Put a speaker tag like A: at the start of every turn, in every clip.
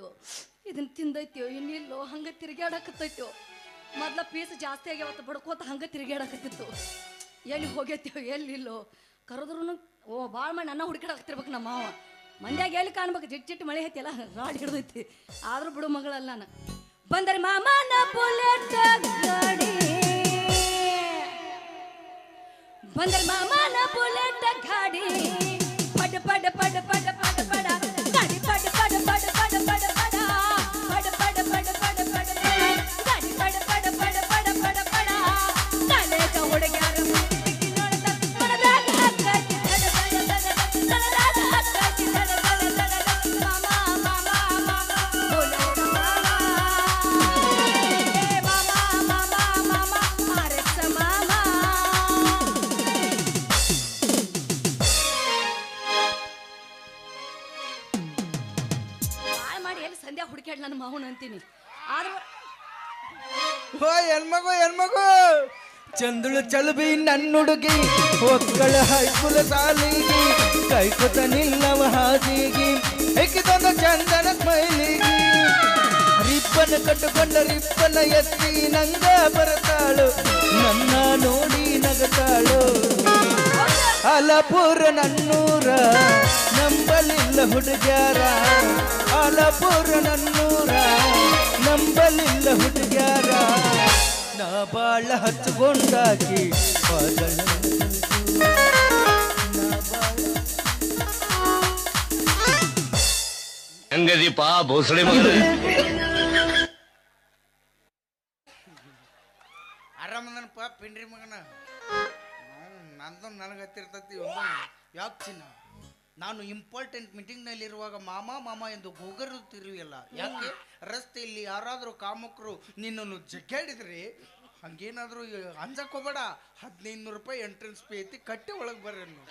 A: ತಿನ್ನಕತ್ತೈತ್ಯೋ ಇದನ್ನ ತಿಂದೈತ್ಯೋ? ಇನ್ನಿಲ್ಲೋ? ಹಂಗೆ ತಿರುಗಾಡಕತ್ತೈತ್ಯೋ ಮೊದ್ಲ ಪೀಸ್ ಜಾಸ್ತಿ ಆಗ್ಯಾವತ್ತ ಬಡ್ಕೋತ ಹಂಗ ತಿರುಗಾಡಕತ್ತಿತ್ತು ಎಲ್ಲಿ ಹೋಗೈತ್ಯೋ ಎಲ್ಲಿಲ್ಲೋ? ಕರೆದ್ರು ಓ ಭಾಳ ಮಾಡಿ ನನ್ನ ಹುಡುಕಾಡಕತ್ತಿರ್ಬೇಕು ನಮ್ಮ ಮಾವ. ಮಂದ್ಯಾಗ ಎಲ್ಲಿ ಕಾಣ್ಬೇಕು? ಜಿಟ್ ಜಿಟ್ ಮಳೆ ಐತಿಲ್ಲ ರಾಡ್ ಹಿಡ್ದೈತಿ. ಆದ್ರೂ ಬಿಡು ಮಗಳಲ್ಲ ನಾನು. ಬಂದರೆ ಮಾಮನ ಬುಲೆಟ್ ಗಾಡಿ ಬಂದರೆ ಮಾಮನ ಬುಲೆಟ್ ಗಾಡಿ ಪಡ್, ಪಡ ಪಡ ಪಡ.
B: ಚಂದಳು ಚಲಬಿ ನನ್ನುಡುಗಿ, ಒಕ್ಕಳ ಹೈಕುಲ ಸಾಲಿಗಿ, ಕೈಕುತ ನಿಲ್ಲವ ಹಾದಿಗಿ, ಹೆಕ್ಕಿದೊಂದ ಚಂದನ ಸ್ಮೈಲಿಗಿ. ರಿಪ್ಪನ ಕಟ್ಟುಕೊಂಡ ರಿಪ್ಪನ ಎತ್ತಿ ನಂಗ ಬರತಾಳು, ನನ್ನ ನೋಡಿ ನಗತಾಳು. ಅಲಪುರ ನನ್ನೂರ ನಂಬಲಿಲ್ಲ ಹುಡುಗ್ಯಾರ, ಅಲಪುರ ನನ್ನೂರ ನಂಬಲಿಲ್ಲ ಹುಡುಗ್ಯಾರ. ನಾ ಬಾಳ ಹಚ್ಕೊಂಡಾಕಿ ಪಾದಳ
C: ಹೆಂಗದೀಪ ಭೋಸಳೆ ಮಗನ
B: ಆರಾಮದನಪ್ಪ ಪಿಂಡ್ರಿ ಮಗನ ನಂದು ನನಗೆ ಹತ್ತಿರ್ತತಿ ಯಾಕೆ ಚಿನ್ನ ನಾನು ಇಂಪಾರ್ಟೆಂಟ್ ಮೀಟಿಂಗ್ನಲ್ಲಿರುವಾಗ ಮಾಮ ಮಾಮ ಎಂದು ಗೊಗರುತ್ತಿರುವಿಲ್ಲ ಯಾಕೆ? ರಸ್ತೆಯಲ್ಲಿ ಯಾರಾದರೂ ಕಾಮಕರು ನಿನ್ನನ್ನು ಜಗ್ಗಾಡಿದ್ರೆ ಹಂಗೇನಾದರೂ ಅಂಜಕ್ ಹೋಗಬೇಡ. ಹದಿನೈದು ನೂರು ರೂಪಾಯಿ ಎಂಟ್ರೆನ್ಸ್ ಫೀ ಐತಿ ಕಟ್ಟಿ ಒಳಗೆ ಬರ್ರಿ ನೀವು.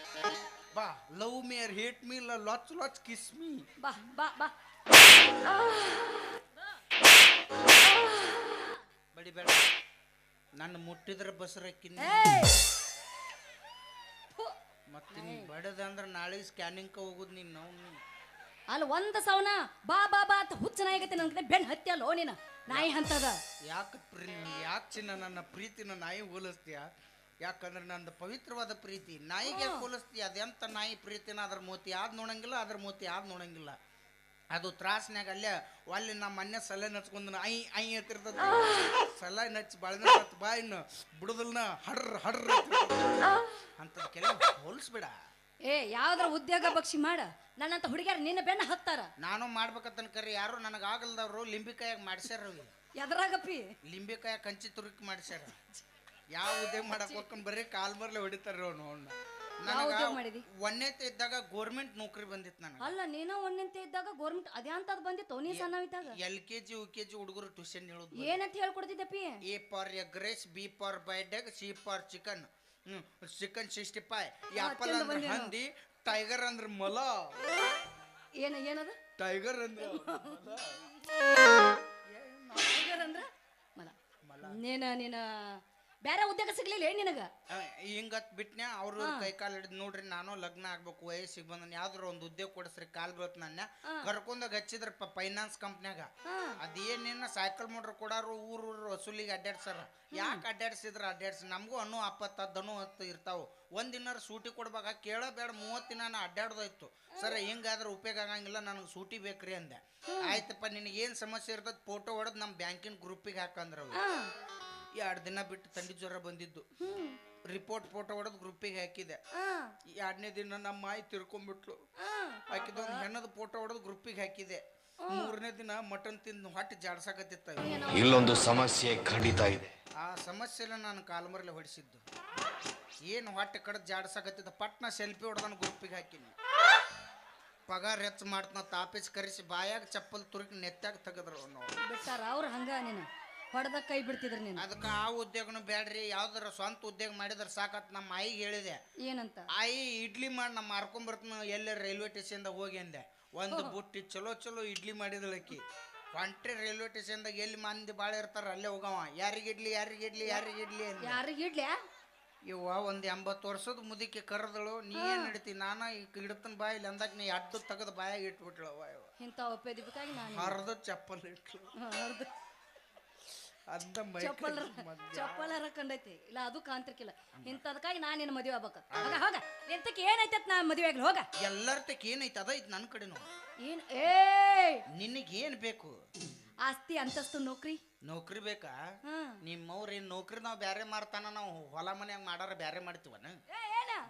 B: ಬಾ love me or hate me latch ಲಾಚ್ ಕಿಸ್ ಮೀ
A: ಬಾ ಬಾ ಬಾ.
B: ಬಡಿಬೇಡ ನನ್ನ ಮುಟ್ಟಿದ್ರೆ ಬಸರಕ್ಕಿನ್ನ! ಮತ್ತೆ ನೀನ್ ಬಡದ ಅಂದ್ರೆ ನಾಳೆ ಸ್ಕ್ಯಾನಿಂಗ್ ಹೋಗುದು ನೀನು ನಾವು
A: ಅಲ್ಲ ಒಂದ ಸವನ ಬಾ ಬಾ ಬಾ ಅಂತ ಹುಚ್ಚ ನಾಯಿಗತ್ತೆ ನನ್ ಕಡೆ ಬೆನ್ ಹತ್ತಿ ಅಲ್ಲೋ ನೀನ. ನಾಯಿ ಹಂತದ.
B: ಯಾಕೆ ಯಾಕೆ ಚಿನ್ನ ನನ್ನ ಪ್ರೀತಿನ ನಾಯಿ ಹೋಲಿಸ್ತೀಯ? ಯಾಕಂದ್ರೆ ನಂದು ಪವಿತ್ರವಾದ ಪ್ರೀತಿ. ನಾಯಿಗೆ ಹೋಲಿಸ್ತೀಯ ಅದೆಂತ ನಾಯಿ ಪ್ರೀತಿನ ಅದ್ರ ಮೂತಿ ಆದ್ ನೋಡಂಗಿಲ್ಲ ಅದ್ರ ಮೂತಿ ಆದ್ ನೋಡಂಗಿಲ್ಲ. ಅದು ತ್ರಾಸ್ನ್ಯಾಗ ಅಲ್ಲೇ ಅಲ್ಲಿ ನಮ್ಮ ಮನೆ ಸಲ ನಚ್ಕೊಂಡು ಐ ಐ ಎತ್ತಿರ್ತದ ಸಲ ನಚ್ಚಿ ಬಳದ ಬಾ ಇನ್ನು ಬಿಡುದಲ್ನ ಹಡ್ರ ಅಂತ ಕೆಲವು ಹೋಲಿಸ್ಬೇಡ.
A: ಏ ಯಾವ್ದ್ರ ಉದ್ಯೋಗ ಬಕ್ಷಿ ಮಾಡ. ನನ್ನಂತ ಹುಡುಗ್ಯಾರ ನಿನ್ನ ಬೆನ್ನ ಹತ್ತಾರ.
B: ನಾನು ಮಾಡ್ಬೇಕಂತ ಕರಿ ಯಾರು ನನಗೆ ಆಗಲ್ದವ್ರು ಲಿಂಬಿಕಾಯಾಗ ಮಾಡ್ಸ್ಯಾರ
A: ಎದ್ರಾಗಪ್ಪಿ.
B: ಲಿಂಬಿಕಾಯ ಕಂಚಿ ತುರುಕಿ ಮಾಡ್ಸ್ಯಾರ. ಯಾವ ಉದ್ಯೋಗ ಮಾಡಕ್ ಹೋಗ್ಕೊಂಡು ಬರೀ ಕಾಲ್ ಬರ್ಲೆ ಹೊಡಿತಾರ ಅವ್ನು ಅವ್ನ.
A: ಉದ್ಯೋಗ ಮಾಡಿದಿ?
B: ಒಂದೇತೆ ಇದ್ದಾಗ ಗೋರ್ಮೆಂಟ್ ನೌಕರಿ ಬಂದಿತ್ತು ನನಗೆ.
A: ಅಲ್ಲ ನೀನ ಒಂದಿಂತ ಇದ್ದಾಗ ಗೋರ್ಮೆಂಟ್ ಅದೇ ಅಂತದ್ ಬಂದಿತ್ತು? ನೀ ಸಣ್ಣವಿದ್ದಾಗ
B: L K G U K G ಹುಡುಗರು ಟ್ಯೂಷನ್ ಹೇಳೋದು
A: ಏನಂತ ಹೇಳ್ಕೊಡ್ತಿದ್ದಪ್ಪಿ
B: A for egg rice B for ಬೈಡೆಗ್ C for chicken. Chicken sixty five. Apple ಅಂದ್ರೆ? ಹಂದಿ ಟೈಗರ್ ಅಂದ್ರೆ ಮೊಲ.
A: ಏನ ಏನದ?
B: ಟೈಗರ್ ಅಂದ್ರೆ
A: ಟೈಗರ್ ಅಂದ್ರ ಮಲ. ನೀನ ನೀನ ಬೇರೆ ಉದ್ಯೋಗ ಸಿಗ್ಲಿಲ್ಲ ಏನ್ ನಿನಗ?
B: ಹಿಂಗತ್ ಬಿಟ್ನ್ಯಾ ಅವ್ರು ಕೈ ಕಾಲು ಹಿಡಿದು ನೋಡ್ರಿ ನಾನು ಲಗ್ನ ಆಗ್ಬೇಕು ವಯಸ್ಸಿಗೆ ಬಂದ ಯಾವ್ದಾರ ಒಂದು ಉದ್ಯೋಗ ಕೊಡಸ್ರಿ ಕಾಲ್ ಬೀಳತ್ ನನ್ನ ಕರ್ಕೊಂಡಾಗ ಹಚ್ಚಿದ್ರ ಫೈನಾನ್ಸ್ ಕಂಪ್ನ್ಯಾಗ ಅದೇನೇನ ಸೈಕಲ್ ಮೋಟ್ರ್ ಕೊಡಾರು ಊರು ಊರ್ ವಸೂಲಿಗೆ ಅಡ್ಡಾಡ್ಸಾರ ಯಾಕೆ ಅಡ್ಡಾಡ್ಸಿದ್ರ ಅಡ್ಡಾಡ್ಸಿ ನಮಗೂ ಅನ್ನು ಅಪ್ಪತ್ತ ದನು ಹತ್ತು ಇರ್ತಾವ. ಒಂದ್ ದಿನ ಸೂಟಿ ಕೊಡ್ಬೇಕ ಕೇಳಬೇಡ ಮೂವತ್ತು ದಿನ ಅಡ್ಡಾಡ್ದಾಯ್ತು ಅಡ್ಡಾಡ್ದೋಯ್ತು ಸರ್ ಹಿಂಗಾದ್ರೆ ಉಪಯೋಗ ಆಗಂಗಿಲ್ಲ ನನಗೆ ಸೂಟಿ ಬೇಕ್ರಿ ಅಂದೆ. ಆಯ್ತಪ್ಪ ನಿನಗೆ ಏನ್ ಸಮಸ್ಯೆ ಇರ್ತದ ಫೋಟೋ ಹೊಡೆದು ನಮ್ಮ ಬ್ಯಾಂಕಿನ ಗ್ರೂಪಿಗೆ ಹಾಕಂದ್ರ ಎರಡು ದಿನ ಬಿಟ್ಟು ತಂಡಿ ಜ್ವರ ಬಂದಿದ್ದು. ರಿಪೋರ್ಟ್ ಫೋಟೋ ಹೊಡೆದು ಗ್ರೂಪಿಗೆ ಹಾಕಿದೆ. ಎರಡನೇ ದಿನ ನಮ್ಮ ಮಾಯಿ ತಿರ್ಕೊಂಡ್ಬಿಟ್ಲು. ಹಾಕಿದ ಒಂದು ಹೆಣ್ಣದ ಫೋಟೋ ಹೊಡೆದು ಗ್ರೂಪಿಗೆ ಹಾಕಿದೆ. ಮೂರನೇ ದಿನ ಮಟನ್ ತಿಂದು ಹೊಟ್ಟೆ ಜಾಡ್ಸಾಕತ್ತಿತ್ತ
C: ಇಲ್ಲೊಂದು ಸಮಸ್ಯೆ ಖಂಡಿತ ಇದೆ.
B: ಆ ಸಮಸ್ಯೆನ ನಾನು ಕಾಲ್ಮರ್ಲೆ ಹೊಡಿಸಿದ್ದು. ಏನು ಹೊಟ್ಟೆ ಕಡೆ ಜಾಡ್ಸಾಕತ್ತಿದ್ದ ಪಟ್ನ ಸೆಲ್ಫಿ ಹೊಡೆದನ ಗ್ರೂಪಿಗೆ ಹಾಕಿನಿ. ಪಗಾರ್ ಹೆಚ್ಚು ಮಾಡ್ತನ ತಾಪಿಸ್ ಕರೆಸಿ ಬಾಯಾಗ ಚಪ್ಪಲ್ ತುರುಕಿ ನೆತ್ತಾಗ ತೆಗೆದ್ರು ನಾವು
A: ಬಿಟ್ಟಾರ ಅವ್ರ ಹಂಗ ನೀನು? ಹೊಡೆದ ಕೈ ಬಿಡ್ತಿದ್ರ ನೀನು.
B: ಅದಕ್ಕೆ ಆ ಉದ್ಯೋಗನು ಬೇಡ್ರಿ ಯಾವ್ದಾರ ಸ್ವಂತ ಉದ್ಯೋಗ ಮಾಡಿದ್ರೆ ಸಾಕತ್ ನಮ್ಮ ಆಯಿಗೆ ಹೇಳಿದೆ.
A: ಏನಂತ?
B: ಆಯಿ ಇಡ್ಲಿ ಮಾಡಿ ನಮ್ಮ ಮಾರ್ಕೊಂಬರ್ತೀನಿ ಎಲ್ಲೇ ರೈಲ್ವೆ ಸ್ಟೇಷನ್ದಾಗ ಹೋಗಿ ಅಂದೆ. ಒಂದು ಬುಟ್ಟಿ ಚಲೋ ಚಲೋ ಇಡ್ಲಿ ಮಾಡಿದಳಕ್ಕಿ ಹೊಂಟ್ರಿ ರೈಲ್ವೆ ಸ್ಟೇಷನ್ದಾಗ ಎಲ್ಲಿ ಮಂದಿ ಭಾಳ ಇರ್ತಾರ ಅಲ್ಲೇ ಹೋಗವ. ಯಾರಿಗೆ ಇಡ್ಲಿ ಯಾರಿಗೆ ಇಡ್ಲಿ ಯಾರಿಗೆ ಇಡ್ಲಿ ಅಂದೆ.
A: ಯಾರಿಗೆ ಇಡ್ಲ್ಯಾ
B: ಇವ ಒಂದು ಎಂಬತ್ತು ವರ್ಷದ ಮುದುಕಿ ಕರೆದಳು ನೀ ಏನು ಹಿಡಿತಿ ನಾನು ಈಗ ಬಾಯ್ ಬಾಯಲ್ಲಿ ಅಂದಾಗ ನೀ ಅಡ್ಡು ತೆಗೆದು ಬಾಯಾಗ ಇಟ್ಬಿಟ್ಳವ ಇವ
A: ಇಂಥ ಒಪ್ಪೇದಿಬೇಕಾಗಿ ನಾನು
B: ಹರಿದ ಚಪ್ಪಲ್ ಇಟ್ಲು.
A: ಹರ್ದು ಚಪ್ಪಲ್ ಚಪ್ಪಲ್ ಕಂಡೈತಿ. ಇಲ್ಲ ಅದು ಕಾಂತಿರ್ಕಿಲ್ಲ. ಇಂಥದಕ್ಕಾಗಿ ನಾನು ನಿನ್ನ ಮದುವೆ ಆಗ್ಬೇಕು. ಹೋಗ ಹೋಗ. ಎಂತಕ್ಕೆ ಏನೈತೆ ನಾ ಮದುವೆ ಆಗ್ಲಿ ಹೋಗ.
B: ಎಲ್ಲರ ತಕ್ಕ ಏನೈತೆ? ಅದ ಐತಿ ನನ್ನ ಕಡೆನು
A: ಏನ್ ಏ
B: ನಿನಗೆ ಏನ್ ಬೇಕು?
A: ಆಸ್ತಿ ಅಂತಸ್ತು ನೌಕರಿ.
B: ನೌಕರಿ ಬೇಕಾ? ನಿಮ್ಮವ್ರ ಏನ್ ನೌಕರಿ ನಾವು ಬ್ಯಾರೆ ಮಾಡ್ತಾನ? ನಾವು ಹೊಲ ಮನ್ಯಾಗ ಮಾಡಾರ ಬ್ಯಾರೆ ಮಾಡ್ತೀವನ?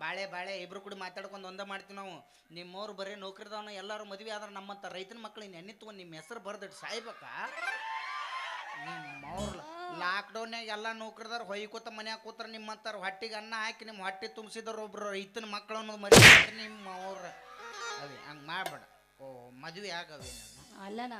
B: ಬಾಳೆ ಬಾಳೆ ಇಬ್ರು ಕೂಡ ಮಾತಾಡ್ಕೊಂಡು ಒಂದ ಮಾಡ್ತೀವಿ ನಾವು. ನಿಮ್ಮವ್ರು ಬರೀ ನೌಕರಿದವನ ಎಲ್ಲಾರು ಮದ್ವಿ ಆದ್ರ ನಮ್ಮಂತ ರೈತನ ಮಕ್ಳು ಎಣ್ಣೆ ತಗೊಂಡ್ ನಿಮ್ಮ ಹೆಸರು ಬರ್ದಿಟ್ಟು ಸಾಯ್ಬೇಕಾ? ನಿಮ್ಮವ್ರ ಲಾಕ್ಡೌನ್ಯಾಗ ಎಲ್ಲ ಹೊಯ್ ಹೊಯ್ಕೋತ ಮನ್ಯಾಗ ಕೂತ್ರ ನಿಮ್ಮಂತಾರ ಹೊಟ್ಟಿಗೆ ಅನ್ನ ಹಾಕಿ ನಿಮ್ಮ ಹೊಟ್ಟೆ ತುಂಬಿಸಿದ್ರು ಒಬ್ರು ಇತ್ತಿನ ಮಕ್ಕಳು ಅನ್ನೋದು ಮರಿ ನಿಮ್ಮ ಅವ್ರ ಅದೇ ಹಂಗೆ ಮಾಡ್ಬೇಡ. ಓ ಮದುವೆ ಆಗವೆ
A: ಅಲ್ಲನ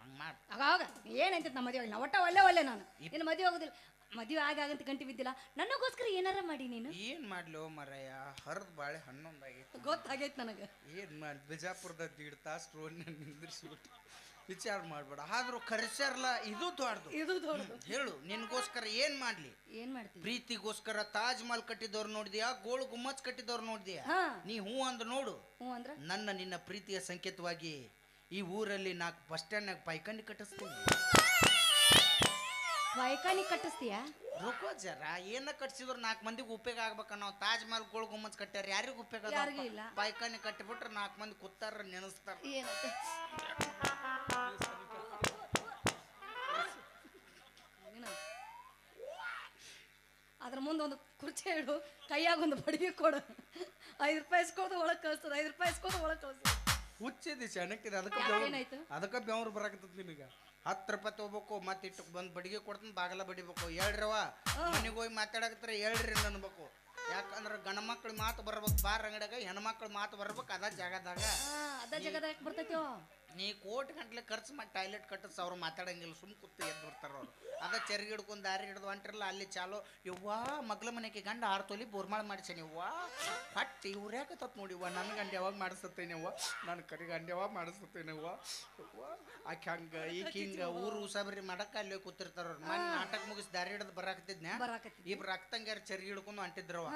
B: ಹಂಗೆ ಮಾಡಿ.
A: ಆಗ ಹೋಗ ಏನೈತೆ ನಮ್ಮ ಮದುವೆ ನಾ ಒಟ್ಟ ಒಳ್ಳೆ ಒಳ್ಳೆ ನಾನು. ನಿನ್ನ ಮದುವೆ ಆಗೋದಿಲ್ಲ. ಮದುವೆ ಆಗಂತ ಗಂಟಿ ಬಿದ್ದಿಲ್ಲ. ನನಗೋಸ್ಕರ ಏನಾರ ಮಾಡಿ ನೀನು?
B: ಏನ್ ಮಾಡ್ಲೋ ಮರಯ್ಯ ಹರಿದ ಬಾಳೆ ಹನ್ನೊಂದಾಗೈತೆ.
A: ಗೊತ್ತಾಗೈತೆ ನನಗೆ.
B: ಏನ್ ಮಾಡಿ ಬಿಜಾಪುರದ ದೀಡ್ ತಾಸು ರೋಡ್ನ ನಿಂದಿರ್ಸ್ಬಿಟ್ಟು ವಿಚಾರ ಮಾಡ್ಬೇಡ. ಆದ್ರೂ ಕರೆಸ್ಯಾರಲ್ಲ ಇದು ದೊಡ್ಡದು.
A: ಇದು ದೊಡ್ಡದು.
B: ಹೇಳು ನಿನ್ಗೋಸ್ಕರ ಏನ್ ಮಾಡ್ಲಿ?
A: ಏನ್ ಮಾಡ್ತೀವಿ?
B: ಪ್ರೀತಿಗೋಸ್ಕರ ತಾಜ್ ಮಹಲ್ ಕಟ್ಟಿದವ್ರು ನೋಡಿದ್ಯಾ ಗೋಳು ಗುಮ್ಮಚ್ ಕಟ್ಟಿದವ್ರು ನೋಡಿದ್ಯಾ?
A: ಹಾ.
B: ನೀ ಹೂ ಅಂದ್ ನೋಡು.
A: ಹ್ಞೂ ಅಂದ್ರ?
B: ನನ್ನ ನಿನ್ನ ಪ್ರೀತಿಯ ಸಂಕೇತವಾಗಿ ಈ ಊರಲ್ಲಿ ನಾಲ್ಕು ಬಸ್ ಸ್ಟ್ಯಾಂಡ್ನಾಗ ಪೈಕಂಡಿ ಕಟ್ಟಿಸ್ತೀನಿ.
A: ವೈಕಾನಿ ಕಟ್ಟಿಸ್ತೀಯಾ?
B: ರುಕೋ ಜರ ಏನ ಕಟ್ಸಿದ್ರು ನಾಲ್ಕು ಮಂದಿಗೆ ಉಪಯೋಗ ಆಗ್ಬೇಕ ನಾವು. ತಾಜ್ ಮಹಲ್ ಗೋಳು ಗುಮ್ಮಚ್ ಕಟ್ಟ್ಯಾರ ಯಾರಿಗೂ ಉಪಯೋಗ
A: ಯಾರಿಗೂ ಇಲ್ಲ.
B: ಪೈಕಾನಿ ಕಟ್ಟಿಬಿಟ್ರೆ ನಾಲ್ಕು ಮಂದಿ ಕೂತಾರ ನೆನೆಸ್ತಾರ.
A: ಏನಂತೆ? ಅದ್ರ ಮುಂದೆ ಒಂದು ಕುರ್ಚಿ ಇಡು ಕೈಯಾಗ ಒಂದು ಬಡಿಗೆ ಕೊಡು. ಐದು ರೂಪಾಯಿ ಇಸ್ಕೊಳ್ದು ಒಳಗೆ ಕಳಿಸ್ತದ ಐದು ರೂಪಾಯಿ ಇಸ್ಕೊಳ್ದು ಒಳಗೆ ಕಳಿಸ್ತದ.
B: ಹುಚ್ಚಿದಿ ಚಣಕ್ಕಿದೆ ಅದಕ್ಕೆ
A: ಏನಾಯ್ತು?
B: ಅದಕ್ಕೆ ಬೆವರು ಬರಾಕತ್ತದ ನಿಮಗೆ. ಹತ್ತು ರೂಪಾಯಿ ತಗೋಬೇಕು ಮತ್ತೆ ಇಟ್ಟು ಬಂದು ಬಡಿಗೆ ಕೊಡ್ತಾನೆ ಬಾಗಲ ಬಡಿಬೇಕು. ಹೇಳ್ರವ ಮನೆಗೆ ಹೋಗಿ ಮಾತಾಡಕತ್ರ ಹೇಳ್ರಿ ಅನ್ಬೇಕು. ಯಾಕಂದ್ರೆ ಗಂಡ ಮಕ್ಳು ಮಾತು ಬರ್ಬೇಕು ಬಾರ್ ಅಂಗಡಿಯಾಗ ಹೆಣ್ಮಕ್ಳು ಮಾತು ಬರ್ಬೇಕು ಅದ ಜಾಗದಾಗ.
A: ಅದ ಜಾಗದಾಗ ಬರ್ತೈತೋ?
B: ನೀ ಕೋಟಿ ಗಂಟ್ಲೆ ಖರ್ಚು ಮಾಡಿ ಟಾಯ್ಲೆಟ್ ಕಟ್ಟಿಸ್ ಅವ್ರು ಮಾತಾಡಂಗಿಲ್ಲ ಸುಮ್ ಕೂತು ಎದ್ದು ಬರ್ತಾರ ಅವ್ರು. ಅದ ಚರ್ಗಿ ಹಿಡ್ಕೊಂಡು ದಾರಿ ಹಿಡ್ದು ಹೊಂಟಿರಲ್ಲ ಅಲ್ಲಿ ಚಾಲೋ ಯವ್ವಾ ಮಗ್ಲ ಮನೆಗೆ ಗಂಡ ಆರು ತೊಲಿ ಬೋರ್ಮಾಳ ಮಾಡಿಸೇನಿ ಯವ್ವಾ. ಹೊಟ್ಟಿ ಇವ್ರು ಯಾಕೆ ತಪ್ಪು ನೋಡಿವ್ವ ನನ್ನ ಗಂಡ ಯಾವಾಗ ಮಾಡಿಸತ್ತೇನೆ ಅವ್ವ ನನ್ನ ಕರಿ ಗಂಡ ಯಾವಾಗ ಮಾಡಿಸ್ತೇನೆ ಅವ್ವ ಯವ್ವ. ಆಕೆ ಹಂಗ ಈಗ ಹಿಂಗೆ ಊರು ಉಸಾಬರಿ ಮಾಡಕ್ಕೆ ಅಲ್ಲಿ ಕೂತಿರ್ತಾರ ಅವ್ರು. ಮನೆ ನಾಟಕ ಮುಗಿಸಿ ದಾರಿ ಹಿಡ್ದು ಬರಾಕತ್ತಿದ್ನ
A: ಬರಾಕತ್ತಿ
B: ಇಬ್ರು ರಕ್ತಂಗ್ಯಾರ ಚರ್ಗಿ ಹಿಡ್ಕೊಂಡು ಹೊಂಟಿದ್ರವ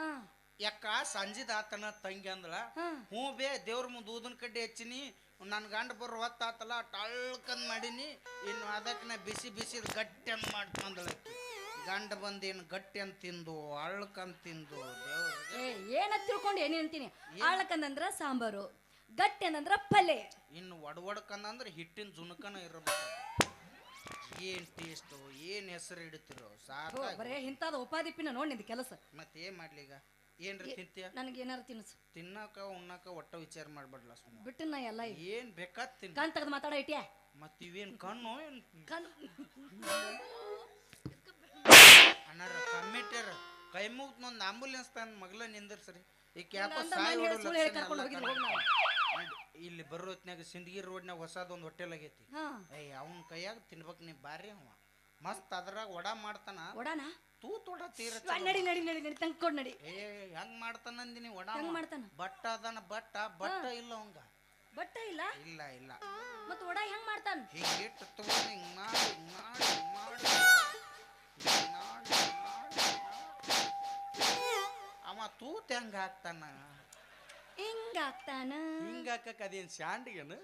B: ಯಾಕ ಸಂಜಿದ ಆತನ ತಂಗಿ ಅಂದಳ
A: ಹಾ.
B: ಹ್ಞೂ ಬೇ ದೇವ್ರ ಮುಂದೆ ಊದನ್ ಕಡ್ಡಿ ಹಚ್ಚಿನಿ ನನ್ನ ಗಂಡ ಬರೋ ಹೊತ್ತಾತಲ್ಲ ಟಳ್ಕಂದ್ ಮಾಡೀನಿ ಇನ್ನು ಅದಕ್ಕೆ ನಾ ಬಿಸಿ ಬಿಸಿ ಗಟ್ಟಿ ಅಂತ ಗಂಡ ಬಂದೇನು ಗಟ್ಟಿ ಅಂತ ತಿಂದು ಅಳ್ಕಂದ್ ತಿಂದು
A: ಏ ಏನ ತಿಳ್ಕೊಂಡು ಏನ್ ಅಂತೀನಿ? ಆಳಕಂದಂದ್ರ ಸಾಂಬಾರು ಗಟ್ಟಿ ಅಂದ್ರೆ ಪಲ್ಯ
B: ಇನ್ನು ಒಡವಡ್ಕಂದ್ರೆ ಹಿಟ್ಟಿನ ಜುನಕನ ಇರಬೇಕು. ಏನ್ ಟೇಸ್ಟು ಏನು ಹೆಸರು ಇಡ್ತಿರೋ ಸಾಕು
A: ಬರೇ ಇಂಥದ್ದು ಉಪಾಧಿಪಿನ ನೋಡಿ ನಿಂದು ಕೆಲಸ.
B: ಮತ್ತೆ ಏನ್ ಮಾಡ್ಲಿ ಈಗ? ಏನ್ರಿ ತಿಂತೀಯ?
A: ನನಗೆ ಏನಾರ ತಿನ್ಸು.
B: ತಿನ್ನಕ ಉಣ್ಣಾಕ ಒಟ್ಟ ವಿಚಾರ ಮಾಡ್ಬೇಡಲ್ಲ ಸುಮ್ಮನೆ
A: ಬಿಟ್ಟು ನಾ ಎಲ್ಲ
B: ಏನು ಬೇಕಾದ್ ತಿನ್
A: ಕಣ್ ತೆಗೆದು ಮಾತಾಡ ಐಟಿಯ
B: ಮತ್ ಇವೇನ್ ಕಣ್ಣು ಏನ್?
A: ಕಣ್.
B: ಅಣ್ಣಾರ ಕಮ್ಮಿಟ್ಯಾರ. ಕೈ ಮುಗ್ದು ಒಂದು ಆಂಬುಲೆನ್ಸ್ ತಂದು ಮಗ್ಲ ನಿಂದಿರ್ಸ್ರಿ. ಈಗ ಯಾಕೋ
A: ನಂದ
B: ಸಾಯ್
A: ಮನೆ
B: ಹೊಡೋ
A: ಸುಳ್ಳು ಹೇಳಿ
B: ಲಕ್ಷಣ
A: ಕರ್ಕೊಂಡು
B: ಎಲ್ಲ
A: ಹೋಗಿದ್ವಿ, ಹೋಗ್
B: ಕಾಣ್ತಾವ. ನಡ್- ಇಲ್ಲಿ ಬರೋ ಹೊತ್ನ್ಯಾಗ ಸಿಂದಗಿ ರೋಡ್ನ್ಯಾಗ ಹೊಸದೊಂದು ಹೋಟೆಲ್ ಆಗೈತಿ.
A: ಹಾ.
B: ಏಯ್ ಅವನ ಕೈಯಾಗ ತಿನ್ಬೇಕು ನೀ ಬಾರಿ ಅವ. ಮಸ್ತ್ ಅದ್ರಾಗ ವಡಾ ಮಾಡ್ತಾನ.
A: ಒಡಾನ
B: ತೂತ್ ವಡ ತೀರ
A: ನಡಿ ನಡಿ ನಡಿ ನಡಿ ತಂಗ್ ಕೊಡ್ ನಡಿ.
B: ಏ ಹೆಂಗ್ ಮಾಡ್ತಾನ ಅಂದಿನಿ
A: ಹೆಂಗ್ ಮಾಡ್ತಾನ?
B: ಬಟ್ಟ ಅದಾನ ಬಟ್ಟ ಬಟ್ಟ ಇಲ್ಲ ಅವಂಗ.
A: ಬಟ್ಟ ಇಲ್ಲ?
B: ಇಲ್ಲ ಇಲ್ಲ.
A: ಮತ್ ಒಡ ಹೆಂಗ್ ಮಾಡ್ತಾನ?
B: ಹಿಂಗೆ ಇಟ್ಟು ತಗೊಂಡು ಹಿಂಗೆ ಮಾಡಿ ಹಿಂಗೆ ಮಾಡಿ ಹಿಂಗೆ ಮಾಡಿ. ಹಿಂಗ್ ಮಾಡಿ, ಹಿಂಗ್ ಮಾಡಿ, ಹಿಂಗ್ ಮಾಡಿ. ಅವ ತೂತ್ ಹೆಂಗ್ ಹಾಕ್ತಾನ?
A: ಹಿಂಗ ಆಗ್ತಾನ
B: ಹಿಂಗ್ ಹಾಕಕ್ ಅದೇನ್ ಸ್ಯಾಂಡ್ಗೇನು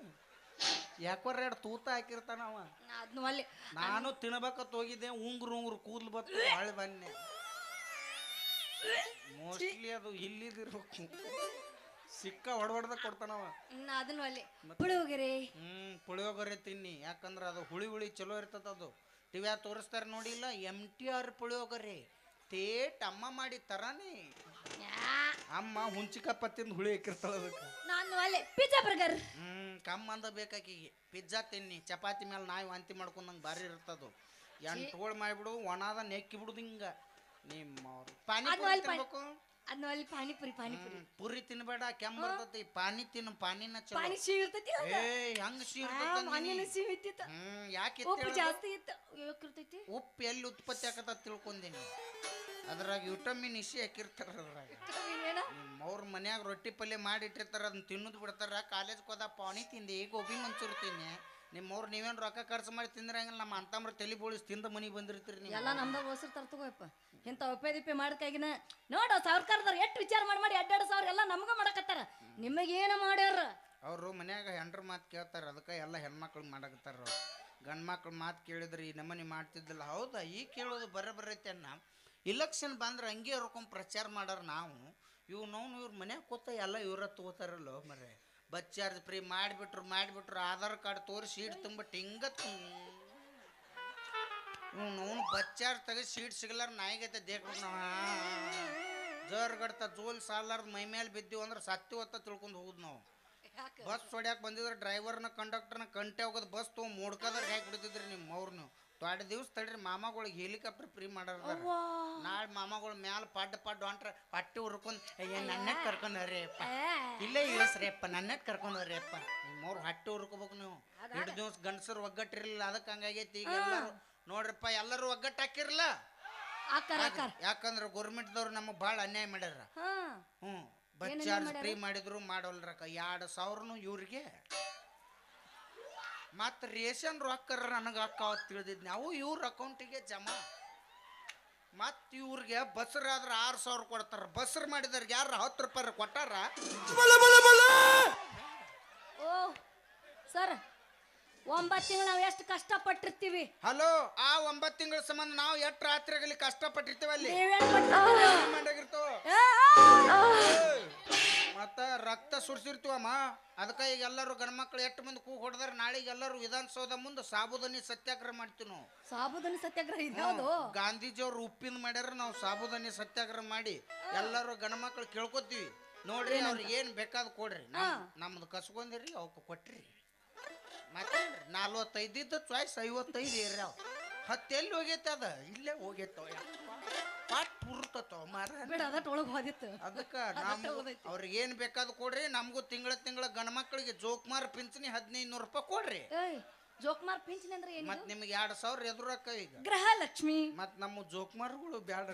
B: ಯಾಕೋರ್ ಎರಡು ತೂತ ಹಾಕಿರ್ತಾನ ಅವ.
A: ಅದ್ನು ಅಲ್ಲಿ
B: ನಾನು ತಿನ್ಬೇಕತ್ ಹೋಗಿದ್ದೆ ಉಂಗ್ರು ಉಂಗ್ರು ಕೂದ್ಲು ಬತ್ತು ಬನ್ನಿ. ಮೋಸ್ಟ್ಲಿ ಅದು ಇಲ್ಲಿದಿರ್ಬೇಕು ಸಿಕ್ಕ ಹೊಡ್ಬಡ್ದ ಕೊಡ್ತಾನವ
A: ನಾ ಅದನ್ನು ಅಲ್ಲಿ ಪುಳಿಯೋಗರೆ.
B: ಹ್ಮ್ ಪುಳಿಯೋಗರೆ ತಿನ್ನಿ. ಯಾಕಂದ್ರ ಅದು ಹುಳಿ ಹುಳಿ ಚಲೋ ಇರ್ತದ ಅದು. ಟಿವ್ಯಾಗ ತೋರಿಸ್ತಾರ ನೋಡಿಲ್ಲ ಎಂ ಟಿ ಆರ್ ಪುಳಿಯೋಗರೆ. ತೇಟ್ ಅಮ್ಮ ಮಾಡಿ ತರಾನೇ. ಅಮ್ಮ ಹುಂಚಿಕಪ್ಪ ತಿಂದು ಹುಳಿ ಹಾಕಿರ್ತಾಳ ಅದಕ್ಕೆ.
A: ನಾನು ಅಲ್ಲಿ ಪಿಜ್ಜಾ ಬರ್ಗರ್
B: ಹ್ಮ್ ಕಮ್ಮ ಅಂದ ಬೇಕಾಕಿಗೆ. ಪಿಜ್ಜಾ ತಿನ್ನಿ ಚಪಾತಿ ಮೇಲೆ ನಾಯಿ ವಾಂತಿ ಮಾಡ್ಕೊಂಡಂಗೆ ಭಾರಿ ಇರ್ತದು. ಎಂಟೋಳ್ ಮಾಡ್ಬಿಡು ಒಣದ ನೆಕ್ಕಿ ಬಿಡುದು ಹಿಂಗ. ನಿಮ್ಮ ಪಾನಿ
A: ಅದು
B: ಪುರಿ
A: ಪಾನಿ-
B: ತಿನ್ಬೇಕು?
A: ಅದನ್ನು ಅಲ್ಲಿ ಪಾನಿಪುರಿ ಪಾನಿಪುರಿ.
B: ಪುರಿ ತಿನ್ಬೇಡ ಕೆಮ್ಮ ಬರ್ತೈತಿ ಪಾನಿ ತಿನ್ನು ಪಾನಿನ ಚಲೋ.
A: ಪಾನಿ ಸಿಹಿ ಇರ್ತೈತಿ
B: ಏ ಹೆಂಗ್ ಸೀರ್ತದ
A: ಮಣ್ಣಿನ ಸಿಹಿ ಇತ್ತಿತ್ತ
B: ಹ್ಮ್ ಯಾಕೆ
A: ಉಪ್ಪು ಜಾಸ್ತಿ ಇತ್ತು. ಯಾಕ್ ಇರ್ತೈತಿ?
B: ಉಪ್ಪು ಎಲ್ಲಿ ಉತ್ಪತ್ತಿ ಆಗತ್ತ ತಿಳ್ಕೊಂದಿನಿ ಅದ್ರಾಗ ವಿಟಮಿನ್ ಇಸಿ ಹಾಕಿರ್ತಾರ ಅದ್ರಾಗ. ನಿಮ್ಮ ಅವ್ರ ಮನ್ಯಾಗ ರೊಟ್ಟಿ ಪಲ್ಯ ಮಾಡಿ ಇಟ್ಟಿರ್ತಾರ ಅದನ್ನ ತಿನ್ನೋದು ಬಿಡ್ತಾರ. ಕಾಲೇಜ್ಗೆ ಹೋದ ಪಾನಿ ತಿಂದೆ ಗೋಬಿ ಮಂಚೂರ್ ತಿನ್ನೆ ನಿಮ್ಮವ್ರು ನೀವೇನು ರೊಕ್ಕ ಖರ್ಚು ಮಾಡಿ ತಿಂದ್ರಂಗಿಲ್ಲ ನಮ್ಮ ಅಂತಮ್ರ ತಲೆ ಬೋಳಿಸ್ ತಿಂದ ಮನೆಗೆ ಬಂದಿರ್ತೀರಿ ನೀವು.
A: ಎಲ್ಲ ನಮ್ದಾಗ ಹೊಸರು ತರ್ತಗೋಯಪ್ಪ ಇಂಥ ಒಪ್ಪೆ ದಿಪ್ಪೆ ಮಾಡ್ಕಾಗಿನ ನೋಡು ಸರ್ಕಾರದವ್ರು ಎಷ್ಟು ವಿಚಾರ ಮಾಡಿ ಮಾಡಿ ಎರಡೆರಡು ಸಾವಿರ ಎಲ್ಲ ನಮ್ಗ ಮಾಡಕತ್ತಾರ. ನಿಮಗೇನು ಮಾಡ್ಯಾರ?
B: ಅವರು ಮನ್ಯಾಗ ಹೆಂಡ್ರ ಮಾತು ಕೇಳ್ತಾರೆ ಅದಕ್ಕೆ ಎಲ್ಲ ಹೆಣ್ಮಕ್ಳು ಮಾಡಕತ್ತಾರ ಗಂಡ್ಮಕ್ಳು ಗಂಡು ಮಕ್ಳು ಮಾತು ಕೇಳಿದ್ರೆ ಈ ನಮ್ಮನೆ ಮಾಡ್ತಿದ್ದಿಲ್ಲ. ಹೌದಾ? ಈ ಕೇಳೋದು ಬರ ಬರೈತೆ ಅನ್ನ. ಇಲೆಕ್ಷನ್ ಬಂದ್ರೆ ಹಂಗೆ ಇರ್ಕೊಂಡು ಪ್ರಚಾರ ಮಾಡೋರು ನಾವು. ಇವ್ ನಾವು ಇವ್ರ ಮನ್ಯಾಗ ಕೂತ ಎಲ್ಲ ಇವ್ರ ತಗೋತಾರಲ್ಲೋ ಮರೆ ಬಸ್ ಚಾರ್ಜ್ ಫ್ರೀ ಮಾಡಿಬಿಟ್ರು ಮಾಡಿಬಿಟ್ರು ಆಧಾರ್ ಕಾರ್ಡ್ ತೋರಿಸಿ ಸೀಟ್ ತುಂಬಿಟ್ಟು ಹಿಂಗ ನೋನು ಬಚ್ಚಾರ್ ಬಸ್ ಚಾರ್ಜ್ ತೆಗೆದು ಸೀಟ್ ಸಿಗಲಾರ ನಾಯಿಗೈತೆ ದೇಹ ನಾವು ಜರ್ ಗಡ್ತ ಜೋಲ್ ಸಾಲಾರ್ದ ಮೈ ಮೇಲೆ ಬಿದ್ದೀವಿ ಅಂದ್ರೆ ಸತ್ತಿ ಹೊತ್ತ ತಿಳ್ಕೊಂಡು ಹೋಗುದು ನಾವು. ಬಸ್ ಹೊಡ್ಯಾಕ ಬಂದಿದ್ರೆ ಡ್ರೈವರ್ನ ಕಂಡಕ್ಟರ್ನ ಕಂಟೆ ಹೋಗೋದು ಬಸ್ ತೊಗೊಂಡು ಮುಡ್ಕದ್ರ ಹೇಗೆ ಬಿಡ್ತಿದ್ರಿ ನಿಮ್ಮ ಅವ್ರು ನೀವು ದೊಡ್ಡ ದಿವ್ಸ ತಡ್ರಿ ಮಾಮಗಳಿಗೆ ಹೆಲಿಕಾಪ್ಟರ್ ಫ್ರೀ ಮಾಡಾರ ನಾಳೆ ಮಾಮಗಳು ಮ್ಯಾಲ ಪಡ್ ಪಡ್ ಹೊಂಟ್ರ ಪಟ್ಟಿ ಹುರ್ಕೊಂಡ್ ಅಯ್ಯ. ನನ್ನ ಕರ್ಕೊಂಡ್ರಿ ಅಪ್ಪ ಇಲ್ಲೇ ಇಳಿಸ್ರಿಯಪ್ಪ ನನ್ನ ಕರ್ಕೊಂಡ್ ಅಪ್ಪ ನಿಮ್ಮವ್ರು ಹಟ್ಟಿ ಹುರ್ಕೋಬೇಕು ನೀವು. ಎರಡು ದಿವ್ಸ ಗಂಡಸರು ಒಗ್ಗಟ್ಟಿರಲಿಲ್ಲ ಅದಕ್ಕೆ ಹಂಗಾಗೈತಿ ಈಗ ಎಲ್ಲರೂ. ನೋಡ್ರಪ್ಪ ಎಲ್ಲರೂ ಒಗ್ಗಟ್ಟು ಹಾಕಿರಲ್ಲ
A: ಆಕಾರ
B: ಯಾಕಂದ್ರೆ ಗೌರ್ಮೆಂಟ್ದವ್ರು ನಮಗೆ ಭಾಳ ಅನ್ಯಾಯ ಮಾಡ್ಯಾರ. ಹ್ಞೂ ಬಸ್ ಚಾರ್ಜ್ ಫ್ರೀ ಮಾಡಿದ್ರು ಮಾಡೋಲ್ರಕ್ಕ. ಎರಡು ಸಾವಿರನು ಇವ್ರಿಗೆ. ಮತ್ತು ರೇಷನ್ ರೊಕ್ಕ ನನಗೆ ಅಕ್ಕಾವ ತಿಳಿದಿದ್ನಿ. ನಾವು ಇವ್ರ ಅಕೌಂಟಿಗೆ ಜಮಾ. ಮತ್ತು ಇವ್ರಿಗೆ ಬಸ್ರಾದ್ರೆ ಆರು ಸಾವಿರ ಕೊಡ್ತಾರ. ಬಸ್ರು ಮಾಡಿದವ್ರಿಗೆ ಯಾರು ಹತ್ತು ರೂಪಾಯಿ ಕೊಟ್ಟಾರ?
A: ಓ ಸರ್ ಒಂಬತ್ತು ತಿಂಗಳು ನಾವು ಎಷ್ಟು ಕಷ್ಟಪಟ್ಟಿರ್ತೀವಿ.
B: ಹಲೋ ಆ ಒಂಬತ್ತು ತಿಂಗಳ ಸಂಬಂಧ ನಾವು ಎಷ್ಟು ರಾತ್ರಿಯಾಗಲಿ ಕಷ್ಟಪಟ್ಟಿರ್ತೀವಿ ಅಲ್ಲಿ
A: ನೀವೇನ್?
B: ಮತ್ತ ರಕ್ತ ಸುರಿಸಿರ್ತೀವಮ್ಮ ಅದಕ್ಕೆ ಈಗ ಎಲ್ಲರೂ ಗಂಡ್ಮಕ್ಳು ಎಷ್ಟು ಮಂದಿ ಕೂಗ್ ಹೊಡೆದ್ರೆ ನಾಳೆಗೆ ಎಲ್ಲರೂ ವಿಧಾನಸೌಧ ಮುಂದೆ ಸಾಬುದಾನಿ ಸತ್ಯಾಗ್ರಹ ಮಾಡ್ತೀವಿ ನಾವು.
A: ಸಾಬುದಾನಿ ಸತ್ಯಾಗ್ರಹ ಇದ್ಯಾವುದು
B: ಗಾಂಧೀಜಿಯವ್ರು ಉಪ್ಪಿನ ಮಾಡ್ಯಾರ ನಾವು ಸಾಬುದಾನಿ ಸತ್ಯಾಗ್ರಹ ಮಾಡಿ ಎಲ್ಲರೂ ಗಂಡ್ಮಕ್ಳು ಕೇಳ್ಕೊತೀವಿ. ನೋಡ್ರಿ ಅವ್ರಿಗೆ ಏನು ಬೇಕಾದ್ ಕೊಡ್ರಿ. ನಮ್- ನಮ್ದು ಕಸ್ಕೊಂಡಿರಿ ಅವಕ್ಕೆ ಕೊಟ್ರಿ. ಮತ್ತೆ ನಲ್ವತ್ತೈದಿದ್ದು ಚಾಯ್ಸ್ ಐವತ್ತೈದು ಇರ್ರಿ ಹತ್ತು ಎಲ್ಲಿ ಹೋಗೈತೆ ಅದ? ಇಲ್ಲೇ ಹೋಗೈತವ ಪುರ್ತತವ ಮಾರ
A: ಬಿಡ ಅದಟ್ ಒಳಗೆ ಹೋದಿತ್ತು.
B: ಅದಕ್ಕೆ ನಾವು ಅವ್ರಿಗೆ ಏನು ಬೇಕಾದ್ ಕೊಡ್ರಿ ನಮಗೂ ತಿಂಗಳ ತಿಂಗಳ ಗಂಡ್ಮಕ್ಳಿಗೆ ಜೋಕ್ಮಾರ್ ಪಿಂಚಣಿ ಹದಿನೈದು ನೂರು ರೂಪಾಯಿ ಕೊಡ್ರಿ.
A: ಏಯ್ ಜೋಕ್ಮಾರ್ ಪಿಂಚಣಿ ಅಂದ್ರೆ ಏನು
B: ಮತ್ ನಿಮ್ಗೆ ಎರಡು ಸಾವಿರ ಎದುರಕ್ಕ ಈಗ.
A: ಗ್ರಹ ಲಕ್ಷ್ಮಿ
B: ಮತ್ ನಮ್ಮ ಜೋಕ್ಮಾರ್ಗಳು ಬ್ಯಾಡ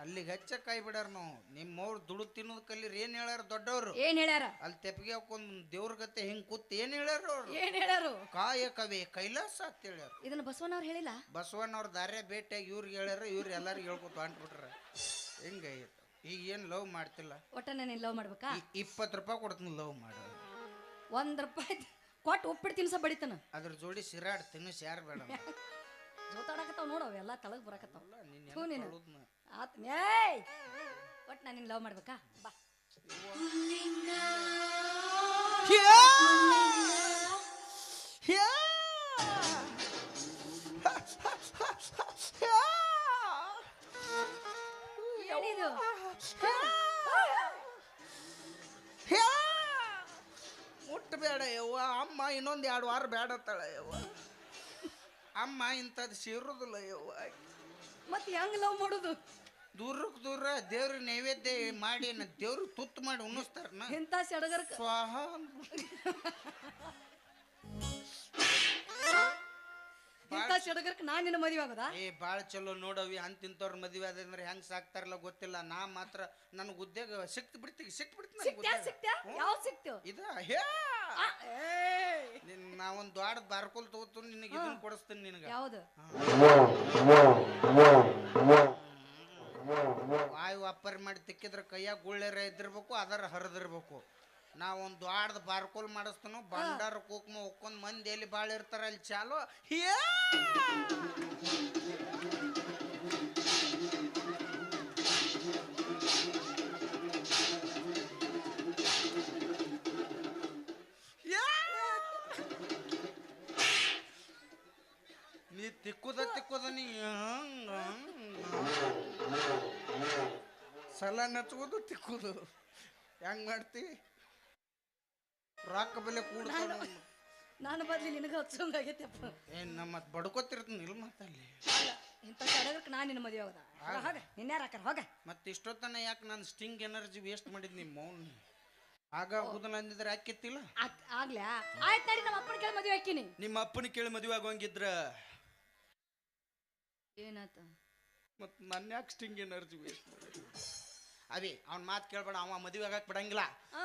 B: ಅಲ್ಲಿಗೆ ಹೆಚ್ಚ ಕೈ ಬಿಡಾರ ನಾವು. ನಿಮ್ಮವ್ರು ದುಡು ತಿನ್ನೋದ್ ಕಲೀರಿ ಏನ್ ಹೇಳ್ಯಾರ ದೊಡ್ಡವ್ರು?
A: ಏನ್ ಹೇಳ್ಯಾರ?
B: ಅಲ್ಲಿ ತೆಪ್ಪಿಗೆ ಹಾಕೊಂಡ್ ದೇವ್ರ ಗತೆ ಹಿಂಗ್ ಕೂತ್ ಏನ್ ಹೇಳ್ಯಾರ ಅವ್ರು?
A: ಏನ್ ಹೇಳ್ಯಾರು?
B: ಕಾಯಕವೇ ಕೈಲಾಸ ಅಂತ ಹೇಳ್ಯಾರ.
A: ಇದನ್ನ ಬಸವಣ್ಣವ್ರು ಹೇಳಿಲ್ಲ?
B: ಬಸವಣ್ಣವ್ರ ದಾರ್ಯ ಭೇಟಿಯಾಗಿ ಇವ್ರಿಗೆ ಹೇಳ್ಯಾರ ಇವ್ರು ಎಲ್ಲಾರು ಹೇಳ್ಕೊತ ಅಂಟ್ಬಿಟ್ರ ಹಿಂಗಾಯ್ತು ಈಗ ಏನ್ ಲವ್ ಮಾಡ್ತಿಲ್ಲ?
A: ಒಟ್ಟನೆ ನಾನು ಲವ್ ಮಾಡ್ಬೇಕಾ?
B: ಇಪ್ಪತ್ತು ರೂಪಾಯಿ ಕೊಡ್ತೀನಿ ಲವ್ ಮಾಡ.
A: ಒಂದ್ ರೂಪಾಯಿ ಕೊಟ್ಟು ಉಪ್ಪಿಟ್ಟು ತಿನ್ಸ ಬಡಿತಾನ.
B: ಅದ್ರ ಜೋಡಿ ಸಿರಾಡ್ ತಿನ್ನಿಸ್ ಯಾರು ಬೇಡ.
A: ಜೋತಾಡಕತ್ತಾವ ನೋಡು ಎಲ್ಲಾ ತಳಗ್ ಬರಕತ್ತಾವ.
B: ನೀನ್.
A: ಆತ್ ನ್ಯಾಯ್ ಒಟ್ಟು ನಾನು ಲವ್ ಮಾಡ್ಬೇಕಾ? ಬಾ. ಏನಿದು?
B: ಮುಟ್ಟಬೇಡ ಯವ್ವ. ಅಮ್ಮ ಇನ್ನೊಂದು ಎರಡು ವಾರ ಬೇಡ ತಳ ಯವ್ವ. ಅಮ್ಮ ಇಂಥದ್ದು ಸೇರೋದಿಲ್ಲ ಯವ್ವ.
A: ಮತ್ತೆ ಹೆಂಗ್ ಲವ್ ಮಾಡೋದು?
B: ದೂರಕ್ಕೆ ದೂರ ದೇವ್ರ ನೈವೇದ್ಯ ಮಾಡಿ ದೇವ್ರ ತುತ್ತು ಮಾಡಿ ಉಣ್ಣಿಸ್ತಾರ
A: ಇಂಥ ಸಡಗರ್ಕ?
B: ಸ್ವಾಹ.
A: ಇಂಥ ಸಡಗರ್ಕ? ನಾನು ನಿನ್ನ ಮದುವೆ ಆಗೋದಾ?
B: ಏ ಭಾಳ ಚಲೋ ನೋಡವಿ ಅಂತಿಂತವ್ರ ಮದುವೆ ಅದಂದ್ರೆ ಹೆಂಗ್ ಸಾಕ್ತಾರಲ್ಲ ಗೊತ್ತಿಲ್ಲ. ನಾ ಮಾತ್ರ ನನಗೆ ಉದ್ಯೋಗ ಸಿಕ್ತು ಬಿಡ್ತೀವಿ ಸಿಕ್ತು ಬಿಡ್ತೀನಿ
A: ಸಿಕ್ತ್ಯಾ? ಸಿಕ್ತ್ಯಾ? ಯಾವ ಸಿಕ್ತು?
B: ಇದ ಹೇ! ನಾ ನಾವೊಂದು ದೊಡ್ಡ ಬಾರ್ಕೋಲ್ ತಗೋತು ನಿನಗೆ ಇದನ್ನ ಕೊಡಿಸ್ತೀನಿ ನಿನಗೆ.
A: ಯಾವ್ದು?
B: ವಾಯು ಅಪ್ಪರ್ ಮಾಡಿ ತಿಕ್ಕಿದ್ರೆ ಕೈಯಾಗ ಗುಳ್ಳೆರ ಇದ್ದಿರ್ಬೇಕು, ಅದರ ಹರಿದಿರ್ಬೇಕು. ಒಂದು ದೊಡ್ಡ ಬಾರ್ಕೋಲ್ ಮಾಡಿಸ್ತಾನು ಬಂಡಾರ ಕುಕ್ಮ ಒಕ್ಕೊಂದು ಮಂದಿ ಎಲ್ಲಿ ಬಾಳಿರ್ತಾರ ಅಲ್ಲಿ ಚಾಲು. ಹೇ ನೀ ತಿಕ್ಕುದ ತಿಕ್ಕುದ ನೀ ಹಂಗ ಸಲ ನಚ್ಕೋದು ತಿಕ್ಕುದು. ಹೆಂಗ್ ಮಾಡ್ತಿ? ರೊಕ್ಕ ಬೆಲೆ ಕೂಡ
A: ನಾನು ಬದ್ಲಿ ನಿನಗೆ ಹಚ್ಚಂಗಾಗೈತೆಪ್ಪ
B: ಏನ್ ನಮ್ಮ ಬಡ್ಕೋತಿರ್ತೀನಿ ಇಲ್ಲ ಮತ್ತಲ್ಲಿ
A: ಇಂಥ ಸಡಗರ್ಕ ನಾನು ನಿನ್ನ ಮದುವೆ ಆಗೋದಾ. ಹೋಗ ನಿನ್ಯಾರು ಹಾಕಾರ ಹೋಗ.
B: ಮತ್ತೆ ಇಷ್ಟೊತ್ತನ ಯಾಕೆ ನಾನು ಸ್ಟಿಂಗ್ ಎನರ್ಜಿ ವೇಸ್ಟ್ ಮಾಡಿದ್ನಿ ಮೌನ್? ಆಗ ಆಗುದಿಲ್ಲ ಅಂದಿದ್ರೆ ಯಾಕಿತ್ತಿಲ್ಲ
A: ಆತ್- ಆಗ್ಲಾ? ಆಯ್ತು ನಡಿ ನಮ್ಮ ಅಪ್ಪನ ಕೇಳಿ ಮದುವೆ ಹಾಕಿನಿ
B: ನಿಮ್ಮ ಅಪ್ಪನ ಕೇಳಿ ಮದುವೆ ಆಗೋಂಗಿದ್ರ
A: ಏನಾತ?
B: ಮತ್ತೆ ನನ್ನ ಯಾಕೆ ಸ್ಟಿಂಗ್ ಎನರ್ಜಿ ವೇಸ್ಟ್ ಅವಿ ಅವ್ನ ಮಾತು ಕೇಳ್ಬೇಡ ಅವ ಮದುವೆ ಆಗಕ್ ಬಿಡಂಗಿಲ್ಲ.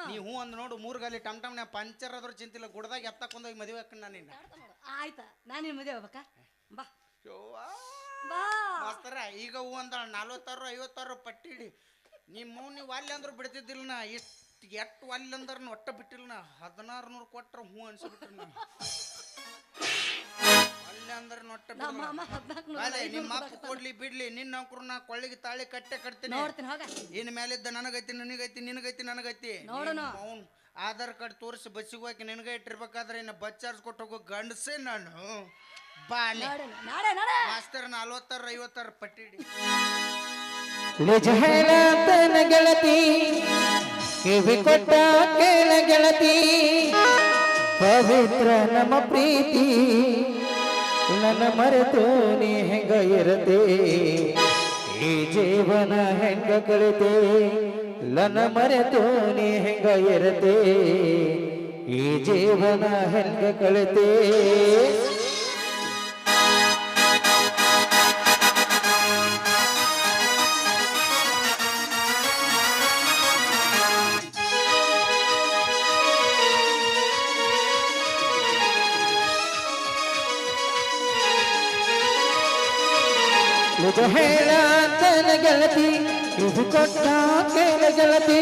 B: ನೀ ಹೂ ಅಂದ್ ನೋಡು ಮೂರ್ ಗಾಲಿ ಟಮ್ ಟಮ್ನ ಪಂಚರ್ ಆದ್ರೂ ಚಿಂತಿಲ್ಲ ಗುಡ್ದಾಗ ಎತ್ತಕೊಂಡೋಗಿ ಮದುವೆ ಹಾಕಣ್ಣ ನಾನು ನಿನ್ನ.
A: ಆಯ್ತಾ ನಾನು ನಿನ್ನ ಮದುವೆ ಆಗ್ಬೇಕಾ? ಬಾ.
B: ಯವ್ವಾ.
A: ಬಾ.
B: ಮಾಸ್ತರ ಈಗ ಹೂ ಅಂದ ನಲ್ವತ್ತಾರು ಐವತ್ತಾರು ಪಟ್ಟಿ ಹಿಡಿ ನಿಮ್ಮ ನೀವು ಅಲ್ಲಿ ಅಂದ್ರು ಬಿಡ್ತಿದ್ದಿಲ್ಲ ನಾ ಎಷ್ಟು ಎಟ್ಟು ಅಲ್ಲಿ ಅಂದ್ರೆ ಒಟ್ಟ ಬಿಟ್ಟಿಲ್ಲ ನಾ ಹದಿನಾರು ನೂರು ಕೊಟ್ರ ಹೂ ಅನ್ಸ್ಬಿಟ್ರಿ ನಾ ಅಂದ್ರೆ ನೋಟ
A: ನಮ್ಮ ಮಾಮ ಹದ್ನಾಲ್ಕು
B: ನಿಮ್ಮ ಅಪ್ಪ ಕೊಡ್ಲಿ ಬಿಡ್ಲಿ ನಿನ್ನ ನೌಕರು ನಾ ಕೊಳ್ಳಿಗೆ ತಾಳಿ ಕಟ್ಟೆ ಕಟ್ತೀನಿ.
A: ನೋಡ್ತೀನಿ ಹೋಗ.
B: ಇನ್ ಮೇಲಿದ್ದ ನನಗೈತಿ ನಿನಗೈತಿ ನಿನಗೈತಿ ನನಗೈತಿ.
A: ನೋಡೋಣ.
B: ಅವ್ನು ಆಧಾರ್ ಕಾರ್ಡ್ ತೋರಿಸಿ ಬಸ್ಸಿಗೆ ಹೋಗಿ ನಿನಗೆ ಇಟ್ಟಿರ್ಬೇಕಾದ್ರೆ ಇನ್ನು ಬಸ್ ಚಾರ್ಜ್ ಕೊಟ್ಟು ಹೋಗೋ ಗಂಡಸೇ ನಾನು. ಬಾಲೆ
A: ನೋಡೋಣ ನಾಳೆ ನಾಳೆ
B: ಮಾಸ್ತರ್ ನಲ್ವತ್ತಾರು ಐವತ್ತಾರು ಪಟ್ಟಿಡಿ. ಹಿಡಿ.
D: ನಿಜ ಹೇಳತನ ಗೆಳತಿ ಕಿವಿ ಕೊಟ್ಟ ಕೇಳ ಗೆಳತಿ ಪವಿತ್ರ ನಮ್ಮ ಪ್ರೀತಿ. ನನ್ನ ಮರೆತು ನೀ ಹೆಂಗ ಇರತೆ ಈ ಜೀವನ ಹೆಂಗ ಕಳಿತೆ ನನ್ನ ಮರೆತು ನೀ ಹೆಂಗ ಇರತೆ ಈ ಜೀವನ ಹೆಂಗ ಕಳಿತೆ ನಿಜ ಹೇಳತನ ಗೆಳತಿ, ಇದು ಕೊಟ್ಟ ಕೇಳ ಗೆಳತಿ,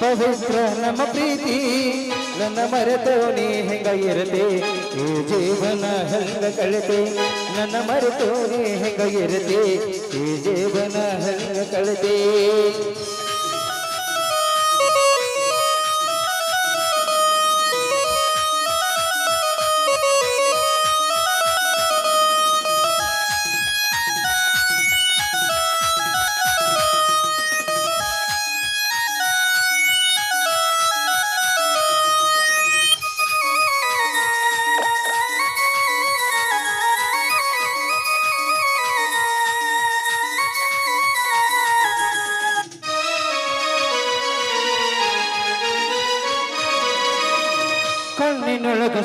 D: ಪವಿತ್ರ ನಮ್ಮ ಪ್ರೀತಿ, ನನ್ನ ಮರೆತು ನೀ ಹೆಂಗ ಇರತೆ? ಈ ಜೀವನ ಹೆಂಗ ಕಳಿತೆ, ನನ್ನ ಮರೆತು ನೀ ಹೆಂಗ ಇರತೆ? ಈ ಜೀವನ ಹೆಂಗ ಕಳಿತೆ.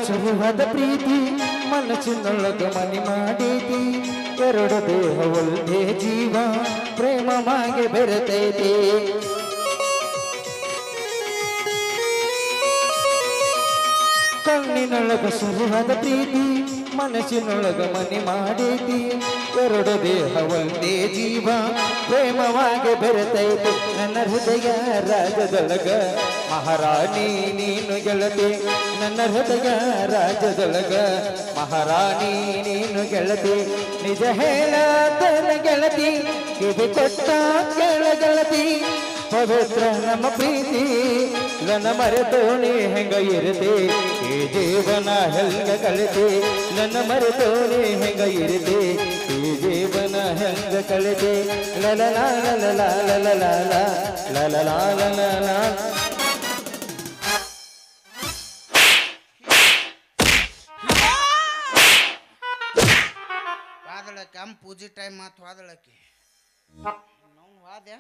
D: ಶುರುವಾದ ಪ್ರೀತಿ ಮನಸ್ಸಿನೊಳಗ ಮನಿ ಮಾಡೇತಿ ಎರಡು ದೇಹ ಜೀವ ಪ್ರೇಮ ಮಾಗೆ ಬೆರೆತೈತಿ. ಕಣ್ಣಿನೊಳಗ ಶುರುವಾದ ಪ್ರೀತಿ, ಮನಸ್ಸಿನೊಳಗ ಮನಿ ಮಾಡೇತಿ ಎರಡು ದೇಹ, ಒಂದೇ ಜೀವ, ಪ್ರೇಮವಾಗಿ ಬೆರೆತೈತಿ. ನನ್ನ ಹೃದಯ ರಾಜದೊಳಗ ಮಹಾರಾಣಿ ನೀನು ಗೆಳತಿ ನನ್ನ ಹೃದಯ ರಾಜದೊಳಗ ಮಹಾರಾಣಿ ನೀನು ಗೆಳತಿ ನಿಜ ಹೇಳತನ ಗೆಳತಿ ಇದು ಕೊಟ್ಟ ಕೇಳ ಗೆಳತಿ ಪವಿತ್ರ ನಮ್ಮ ಪ್ರೀತಿ ನನ್ನ ಮರೆತು ಹೆಂಗ ಇರತೆ ಈ ಜೀವನ ಹೆಂಗ ಕಳಿತೆ ನನ್ನ ಮರೆತು ನೀ ಹೆಂಗ ಇರತೆ ಈ ಜೀವನ ಹೆಂಗ ಕಳಿತೆ ಲಲ ಲಲ ಲಲ
B: ಪೂಜೆ ಟೈಮ್ ಮಾತು ವಾದಳಕ್ಕೆ ನಾವು ವಾದ್ಯ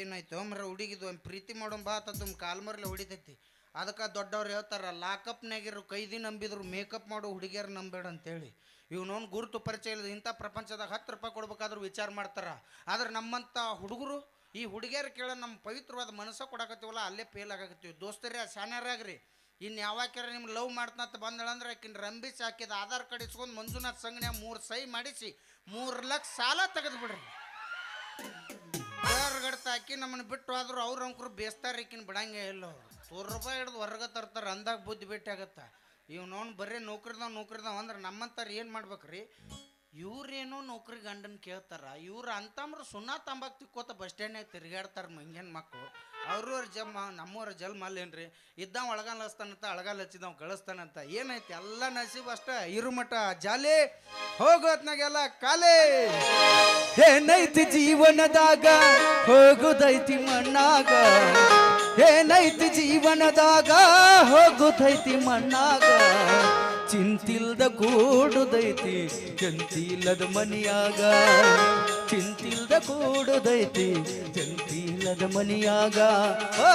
B: ಏನಾಯ್ತು ಮರ ಹುಡುಗಿದು ಪ್ರೀತಿ ಮಾಡೋನ್ ಬಾ ಕಾಲ್ ಕಾಲ್ಮರ್ಲೆ ಹೊಡಿತೈತಿ. ಅದಕ್ಕೆ ದೊಡ್ಡವ್ರು ಹೇಳ್ತಾರ ಲಾಕಪ್ನಾಗಿರೋ ಕೈದಿ ನಂಬಿದ್ರು, ಮೇಕಪ್ ಮಾಡೋ ಹುಡುಗಿಯರು ನಂಬೇಡ ಅಂತೇಳಿ. ಇವನೊಂದು ಗುರುತು ಪರಿಚಯ ಇಲ್ಲದ ಇಂಥ ಪ್ರಪಂಚದಾಗ ಹತ್ತು ರೂಪಾಯಿ ಕೊಡ್ಬೇಕಾದ್ರೂ ವಿಚಾರ ಮಾಡ್ತಾರೆ. ಆದ್ರೆ ನಮ್ಮಂಥ ಹುಡುಗರು, ಈ ಹುಡುಗಿಯರು ಕೇಳ ನಮ್ಮ ಪವಿತ್ರವಾದ ಮನಸ್ಸ ಕೊಡಕತ್ತೀವಲ್ಲ, ಅಲ್ಲೇ ಫೇಲ್ ಆಗಕತ್ತೀವಿ. ದೋಸ್ತರೇ ಶಾನ್ಯಾರಾಗ್ರಿ ಇನ್ನು ಯಾವಾಕ್ಯಾರ ನಿಮ್ಮ ಲವ್ ಮಾಡ್ತಂತ ಬಂದಳಂದ್ರೆ ಆಕಿನ ರಂಬಿಸಿ ಹಾಕಿದ ಆಧಾರ್ ಕಾರ್ಡ್ ಇಸ್ಕೊಂಡು ಮಂಜುನಾಥ್ ಸಂಘನೆ ಮೂರು ಸೈ ಮಾಡಿಸಿ ಮೂರು ಲಕ್ಷ ಸಾಲ ತೆಗೆದು ಬಿಡ್ರಿ. ಹಾಕಿ ನಮ್ಮನ್ನ ಬಿಟ್ಟು ಆದ್ರೂ ಅವ್ರ ಅಂಕರು ಬೇಸ್ತಾರ ಈಕಿನ ಬಿಡಂಗೆ ಇಲ್ಲ ಅವ್ರು. ರೂಪಾಯಿ ಹಿಡ್ದು ಹೊರಗೆ ತರ್ತಾರೆ, ಅಂದಾಗ ಬುದ್ಧಿ ಭೇಟಿ ಆಗತ್ತ. ನೋನ್ ಬರೀ ನೌಕರಿದವ್ ನೌಕರಿದವ್ ಅಂದ್ರೆ ನಮ್ಮಂತಾರೆ ಏನು ಮಾಡ್ಬೇಕ್ರಿ? ಇವ್ರೇನು ನೌಕರಿ ಗಂಡನ ಕೇಳ್ತಾರ, ಇವ್ರು ಅಂತಂಬ್ರು ಸುಣ್ಣ ತಂಬಾಕ್ ತಿಕ್ಕೋತ ಬಸ್ ಸ್ಟ್ಯಾಂಡ್ನಾಗ ತಿರ್ಗಾಡ್ತಾರ ಮಂಗ್ಯನ್ ಮಕ್ಕಳು ಅವ್ರ ಜಮ್ಮ ನಮ್ಮವ್ರ ಜಲ್ಮ ಅಲ್ಲೇನ್ರಿ? ಇದ್ದಾವ ಒಳಗಾಲ ಹಚ್ತಾನಂತ ಅಳಗಾಲ ಹಚ್ಚಿದವ್ ಗಳಿಸ್ತಾನಂತ. ಏನೈತಿ ಎಲ್ಲ ನಸೀಬ್ ಅಷ್ಟ? ಇರುಮಠ ಜಾಲಿ? ಹೋಗೋತ್ನಾಗೆಲ್ಲ ಕಾಲೇ
E: ಏನೈತಿ ಜೀವನದಾಗ ಹೋಗುದೈತಿ ಮಣ್ಣಾಗ. ಏನೈತಿ ಜೀವನದಾಗ ಹೋಗುದೈತಿ ಮಣ್ಣಾಗ. ಚಿಂತಿಲ್ದ ಕೂಡುದೈತಿ ಚಂತಿಲ್ಲದ ಮನಿಯಾಗ. ಚಿಂತಿಲ್ದ ಕೂಡುದೈತಿ ಚಂತಿಲ್ಲದ ಮನಿಯಾಗ ಓ